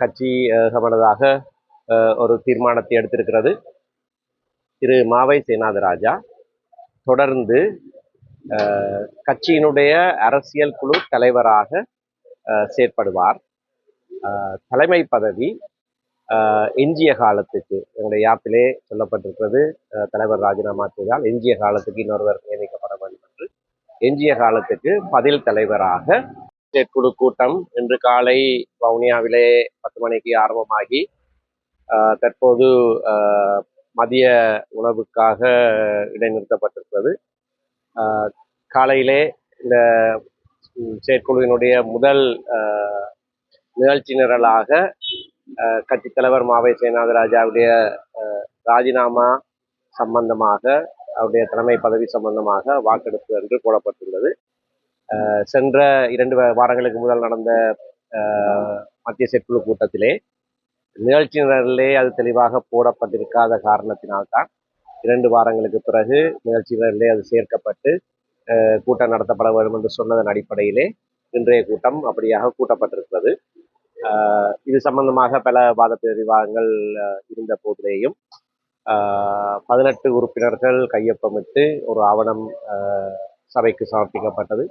கட்சி சம்பந்தமாக ஒரு தீர்மானத்தை எடுத்திருக்கிறது. திரு மாவை சேனாதராஜா. தொடர்ந்து கட்சியினுடைய அரசியல் குழு தலைவராக செயற்படுவார். தலைமை பதவி எஞ்சிய காலத்துக்கு எங்களுடைய யாப்பிலே சொல்லப்பட்டிருக்கிறது தலைவர் ராஜினாமா செய்தால் எஞ்சிய காலத்துக்கு இன்னொருவர் நியமிக்கப்பட வேண்டும் என்று. எஞ்சிய காலத்துக்கு பதில் தலைவராக செயற்குழு கூட்டம் இன்று காலை வவுனியாவிலே பத்து மணிக்கு ஆரம்பமாகி தற்போது மதிய உணவுக்காக இடைநிறுத்தப்பட்டிருக்கிறது. காலையிலே இந்த செயற்குழுவினுடைய முதல் நிகழ்ச்சி நிரலாக கட்சித் தலைவர் மாவை சேனாதராஜாவுடைய ராஜினாமா சம்பந்தமாக அவருடைய தலைமை பதவி சம்பந்தமாக வாக்கெடுப்பு என்று போடப்பட்டுள்ளது. சென்ற இரண்டு வாரங்களுக்கு முதல் நடந்த மத்திய செயற்குழு கூட்டத்திலே நிகழ்ச்சி அது தெளிவாக போடப்பட்டிருக்காத காரணத்தினால்தான் இரண்டு வாரங்களுக்கு பிறகு நிகழ்ச்சி அது சேர்க்கப்பட்டு கூட்டம் நடத்தப்பட வேண்டும் என்று சொன்னதன் அடிப்படையிலே இன்றைய கூட்டம் அப்படியாக கூட்டப்பட்டிருக்கிறது. இது சம்பந்தமாக பல வாத விவாதங்கள் இருந்த போதிலேயும் பதினெட்டு உறுப்பினர்கள் கையொப்பமிட்டு ஒரு ஆவணம் சபைக்கு சமர்ப்பிக்கப்பட்டது.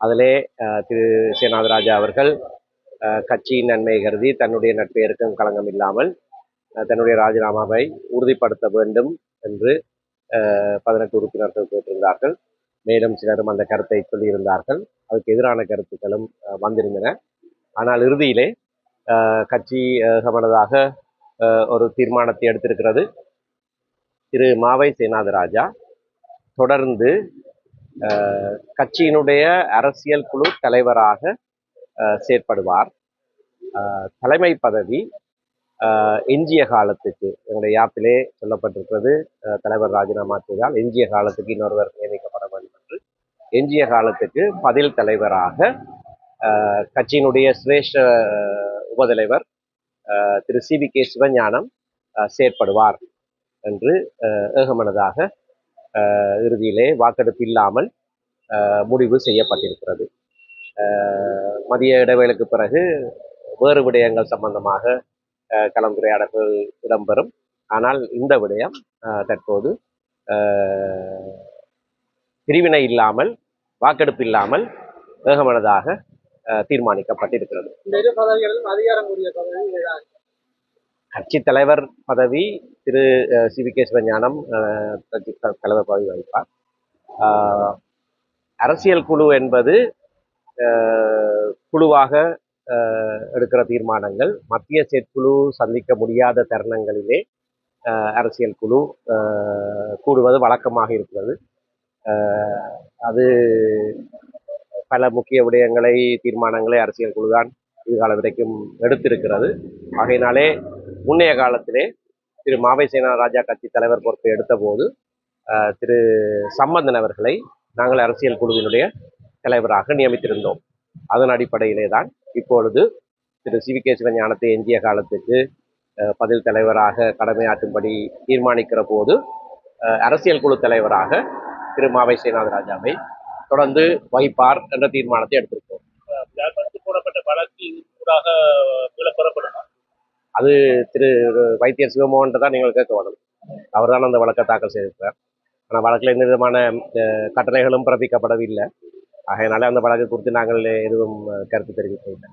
அதிலே திரு சேனாதராஜா அவர்கள் கட்சியின் நன்மை கருதி தன்னுடைய நட்பெயருக்கும் களங்கம் இல்லாமல் தன்னுடைய ராஜினாமாவை உறுதிப்படுத்த வேண்டும் என்று பதினெட்டு உறுப்பினர்கள் கேட்டிருந்தார்கள். மேலும் சிலரும் அந்த கருத்தை சொல்லியிருந்தார்கள். அதுக்கு எதிரான கருத்துக்களும் வந்திருந்தன. ஆனால் இறுதியிலே கட்சி சமனதாக ஒரு தீர்மானத்தை எடுத்திருக்கிறது. திரு மாவை சேனாதராஜா தொடர்ந்து கட்சியினுடைய அரசியல் குழு தலைவராக செயற்படுவார். தலைமை பதவி எஞ்சிய காலத்துக்கு எங்களுடைய யாப்பிலே சொல்லப்பட்டிருக்கிறது தலைவர் ராஜினாமா செய்தால் எஞ்சிய காலத்துக்கு இன்னொருவர் நியமிக்கப்பட வேண்டும் என்று. எஞ்சிய காலத்துக்கு பதில் தலைவராக கட்சியினுடைய சிரேஷ்ட உபதலைவர் Thiru C V K Sivagnanam செயற்படுவார் என்று ஏகமனதாக இறுதியிலே வாக்கெடுப்பு இல்லாமல் முடிவு செய்யப்பட்டிருக்கிறது. மதிய இடைவேளைக்கு பிறகு வேறு விடயங்கள் சம்பந்தமாக கலந்துரையாடல்கள் இடம்பெறும். ஆனால் இந்த விடயம் தற்போது பிரிவினை இல்லாமல் வாக்கெடுப்பு இல்லாமல் ஏகமனதாக தீர்மானிக்கப்பட்டிருக்கிறது. கட்சி தலைவர் பதவி Thiru C. V. K Sivagnanam கட்சி தலைவர் பதவி வகிப்பார். அரசியல் குழு என்பது குழுவாக எடுக்கிற தீர்மானங்கள். மத்திய செயற்குழு சந்திக்க முடியாத தருணங்களிலே அரசியல் குழு கூடுவது வழக்கமாக இருக்கிறது. அது பல முக்கிய விடயங்களை தீர்மானங்களை அரசியல் குழு தான் இதுகால வரைக்கும் எடுத்திருக்கிறது. ஆகையினாலே முன்னைய காலத்திலே திரு மாவை சேனா ராஜா கட்சி தலைவர் பொறுப்பை எடுத்தபோது திரு சம்பந்தன் அவர்களை நாங்கள் அரசியல் குழுவினுடைய தலைவராக நியமித்திருந்தோம். அதன் அடிப்படையிலே தான் இப்பொழுது திரு சி வி கே சிவஞானத்தை எஞ்சிய காலத்துக்கு பதில் தலைவராக கடமையாற்றும்படி தீர்மானிக்கிற போது அரசியல் குழு தலைவராக திரு மாவை சேனாத ராஜாவை தொடர்ந்து வகிப்பார் என்ற தீர்மானத்தை எடுத்திருக்கோம். போடப்பட்ட வழக்கு அது திரு வைத்தியர் சிவமோகன் தான் நீங்கள் கேட்க வேணும். அவர் தான் அந்த வழக்கை தாக்கல் செய்திருக்கிறார். ஆனால் வழக்கில் எந்த விதமான கட்டளைகளும் பிறப்பிக்கப்படவில்லை. ஆகையினால அந்த வழக்கு குறித்து நாங்கள் எதுவும் கருத்து தெரிவிக்கவில்லை.